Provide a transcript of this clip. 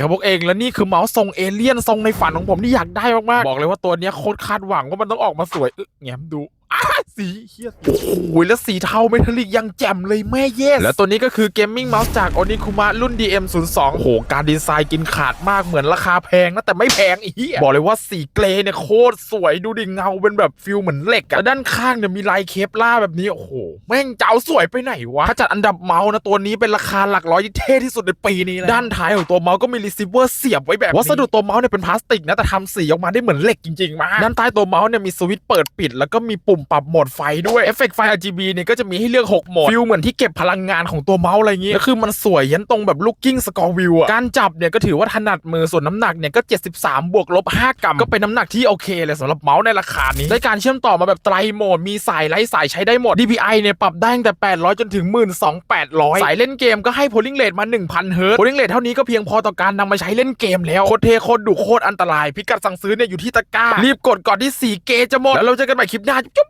ครับพวกเองแล้วนี่คือเมาส์ทรงเอเลี่ยนทรงในฝันของผมที่อยากได้มากๆบอกเลยว่าตัวเนี้ยโคตรคาดหวังว่ามันต้องออกมาสวยเอ๊ะแง้มดู สีเฮียโอ้โหแล้วสีเทาเมทัลลิกยังแจ่มเลยแม่เยสแล้วตัวนี้ก็คือเกมมิ่งเมาส์จากโอนิคุมะรุ่น DM02 โอ้โหการดีไซน์กินขาดมากเหมือนราคาแพงนะแต่ไม่แพงอีเหี้ยบอกเลยว่าสีเกรย์เนี่ยโคตรสวยดูดิเงาเป็นแบบฟิลเหมือนเหล็กอะแล้วด้านข้างเนี่ยมีลายเคปล่าแบบนี้ โอ้โห แม่งเจ้าสวยไปไหนวะ ถ้าจัดอันดับเมาส์นะ ตัวนี้เป็นราคาหลักร้อยที่เท่ที่สุดในปีนี้แล้วด้านท้ายของตัวเมาส์ก็มีรีเซิเวอร์เสียบไว้แบบนี้วัสดุตัวเมาส์เนี่ยเป็นพลาสติกนะแต่ทำสีออกมาได้เหมือนเหล็กจริงๆมากด้านใต้ตัวเมาส์เนี่ยมีสวิตช์เปิดปิด แล้วก็มีปุ่มปรับโหมดไฟด้วยเอฟเฟกต์ไฟ RGB เนี่ยก็จะมีให้เลือก 6 โหมดฟิลเหมือนที่เก็บพลังงานของตัวเมาส์อะไรอย่างงี้แล้วคือมันสวยยันตรงแบบลูกกิ้งสกอร์วิวอะการจับเนี่ยก็ถือว่าถนัดมือส่วนน้ำหนักเนี่ยก็ 73 บวกลบ 5 กรัม ก็เป็นน้ำหนักที่โอเคเลยสำหรับเมาส์ในราคานี้ได้การเชื่อมต่อมาแบบไตรโหมดมีสายไร้สายใช้ได้หมด DPI เนี่ยปรับได้ตั้งแต่ 800 จนถึง 12,800 สายเล่นเกมก็ให้ polling rate มา 1,000เฮิร์ต polling rate เท่านี้ก็เพียงพอต่อการนำมาใช้เล่นเกมแล้วโคตรเทโคตรดุโคตรอันตราย พิกัดสั่งซื้อเนี่ยอยู่ที่ตะกร้ารีบกดก่อนที่ 4K จะหมดแล้วเราเจอกันใหม่คลิปหน้าจุ๊บ